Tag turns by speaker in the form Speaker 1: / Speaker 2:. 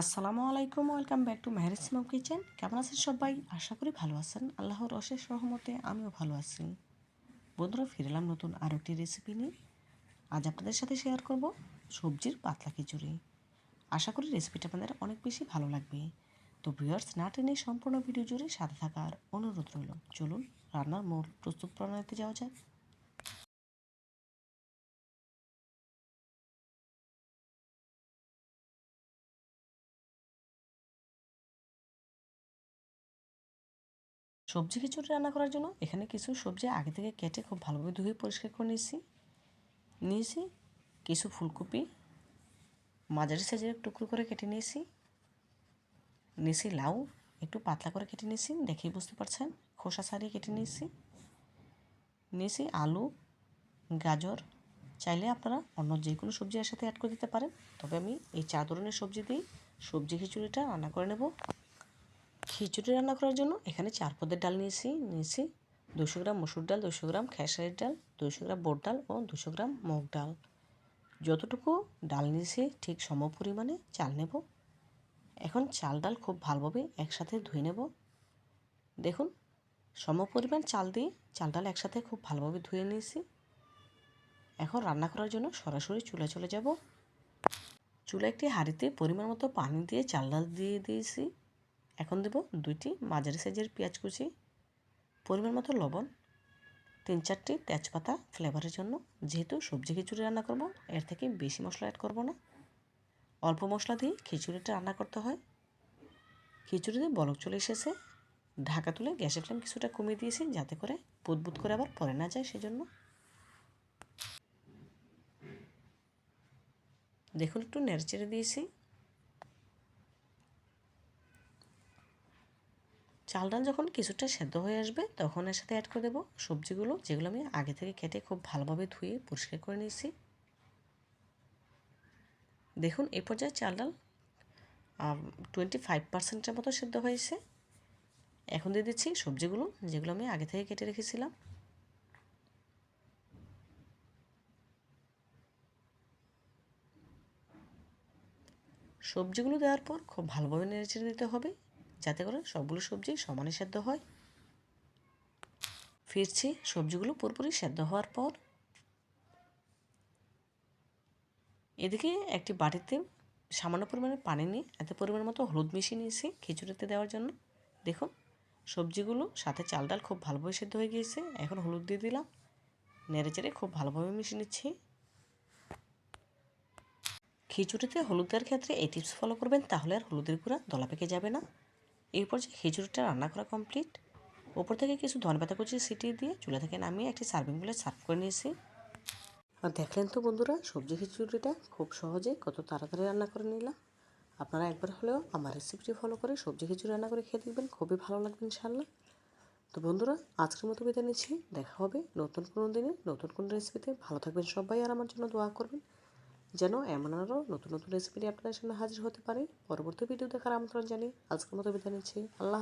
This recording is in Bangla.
Speaker 1: আসসালামু আলাইকুম, welcome back to Simam kitchen. কেমন আছেন সবাই? আশা করি ভালো আছেন। আল্লাহর অশেষ রহমতে আমিও ভালো আছি। বন্ধুরা ফিরলাম নতুন আরও একটি রেসিপি নিয়ে। আজ আপনাদের সাথে শেয়ার করব সবজির পাতলা খিচুড়ি। আশা করি রেসিপিটা আপনাদের অনেক বেশি ভালো লাগবে। তো ভিউয়ার্স না টেনে সম্পূর্ণ ভিডিও জুড়ে সাথে থাকার অনুরোধ রইল। চলুন রান্নার মূল প্রস্তুত প্রণালীতে যাওয়া যায় সবজি খিচুড়ি রান্না করার জন্য এখানে কিছু সবজি আগে থেকে কেটে খুব ভালোভাবে ধুয়ে পরিষ্কার করে নিয়েছি। নিয়েছি কিছু ফুলকপি, মাঝারি সাইজের টুকরো করে কেটে নিয়েছি। নিয়েছি লাউ, একটু পাতলা করে কেটে নিয়েছি, দেখেই বুঝতে পারছেন, খোসা ছাড়িয়ে কেটে নিয়েছি। নিয়েছি আলু, গাজর, চাইলে আপনারা অন্য যে কোনো সবজি এর সাথে অ্যাড করে দিতে পারেন। তবে আমি এই চার ধরনের সবজি দিয়েই সবজি খিচুড়িটা রান্না করে নেব। খিচুড়ি রান্না করার জন্য এখানে চার পদের ডাল নিয়েছি নিয়েছি দুশো গ্রাম মসুর ডাল, দুশো গ্রাম খেসারির ডাল, দুশো গ্রাম বোট ডাল ও দুশো গ্রাম মুগ ডাল। যতটুকু ডাল নিয়েছি ঠিক সম পরিমাণে চাল নেব। এখন চাল ডাল খুব ভালোভাবে একসাথে ধুয়ে নেব। দেখুন, সম পরিমাণ চাল দিয়ে চাল ডাল একসাথে খুব ভালোভাবে ধুয়ে নিয়েছি। এখন রান্না করার জন্য সরাসরি চুলা চলে যাব। চুলা একটি হাঁড়িতে পরিমাণ মতো পানি দিয়ে চাল ডাল দিয়ে দিয়েছি। এখন দেব দুইটি মাঝারি সাইজের পেঁয়াজ কুচি, পরিমাণ মতো লবণ, তিন চারটি তেজপাতা ফ্লেভারের জন্য। যেহেতু সবজি খিচুড়ি রান্না করব, এর থেকে বেশি মশলা অ্যাড করব না। অল্প মশলা দিয়ে খিচুড়িটা রান্না করতে হয়। খিচুড়িতে বলক চলে এসেছে। ঢাকা তুলে গ্যাসের ফ্লেম কিছুটা কমিয়ে দিয়েছি যাতে করে বুদবুদ করে আবার পরে না যায় সেজন্য। দেখুন একটু নেড়েচেড়ে দিয়েছি। চাল ডাল যখন কিছুটা সেদ্ধ হয়ে আসবে, তখন এর সাথে অ্যাড করে দেবো সবজিগুলো, যেগুলো আমি আগে থেকে কেটে খুব ভালোভাবে ধুয়ে পরিষ্কার করে নিয়েছি। দেখুন এই পর্যায়ে চাল ডাল টোয়েন্টি ফাইভ পার্সেন্টের মতো সেদ্ধ হয়েছে। এখন দিয়ে দিচ্ছি সবজিগুলো, যেগুলো আমি আগে থেকে কেটে রেখেছিলাম। সবজিগুলো দেওয়ার পর খুব ভালোভাবে নেড়ে চেড়ে দিতে হবে। যাতে করে সবগুলো সবজি সমানে সেদ্ধ হয়। ফিরছি, সবজিগুলো পুরোপুরি সেদ্ধ হওয়ার পর। এদিকে একটি বাটিতে সামান্য পরিমাণে পানি নিয়ে, এত পরিমাণ মতো হলুদ মিশিয়ে নিয়েছি খিচুড়িতে দেওয়ার জন্য। দেখুন, সবজিগুলো সাথে চাল ডাল খুব ভালোভাবে সেদ্ধ হয়ে গিয়েছে। এখন হলুদ দিয়ে দিলাম। নেড়ে চেড়ে খুব ভালোভাবে মিশিয়ে নিচ্ছি। খিচুড়িতে হলুদ দেওয়ার ক্ষেত্রে এই টিপস ফলো করবেন, তাহলে আর হলুদের গুঁড়া দলা পেকে যাবে না। এরপর যে খিচুড়িটা রান্না করা কমপ্লিট ওপর থেকে কিছু ধনেপাতা কুচি সিটি দিয়ে চুলা থেকে নামিয়ে একটি সার্ভিং বলে সার্ভ করে নিয়েছি। আর দেখলেন তো বন্ধুরা, সবজি খিচুড়িটা খুব সহজে কত তাড়াতাড়ি রান্না করে নিলাম। আপনারা একবার হলেও আমার রেসিপিটি ফলো করে সবজি খিচুড়ি রান্না করে খেয়ে দেখবেন, খুবই ভালো লাগবে ইনশাল্লাহ তো বন্ধুরা, আজকের মতো বিদায় নিচ্ছি। দেখা হবে নতুন কোনো দিনে, নতুন কোনো রেসিপিতে ভালো থাকবেন সবাই আর আমার জন্য দোয়া করবেন। যেন এমন আরও নতুন নতুন রেসিপি নিয়ে আপনাদের সামনে হাজির হতে পারে। পরবর্তী ভিডিও দেখার আমন্ত্রণ জানিয়ে আজকের মতো বিদায় নিচ্ছি। আল্লাহ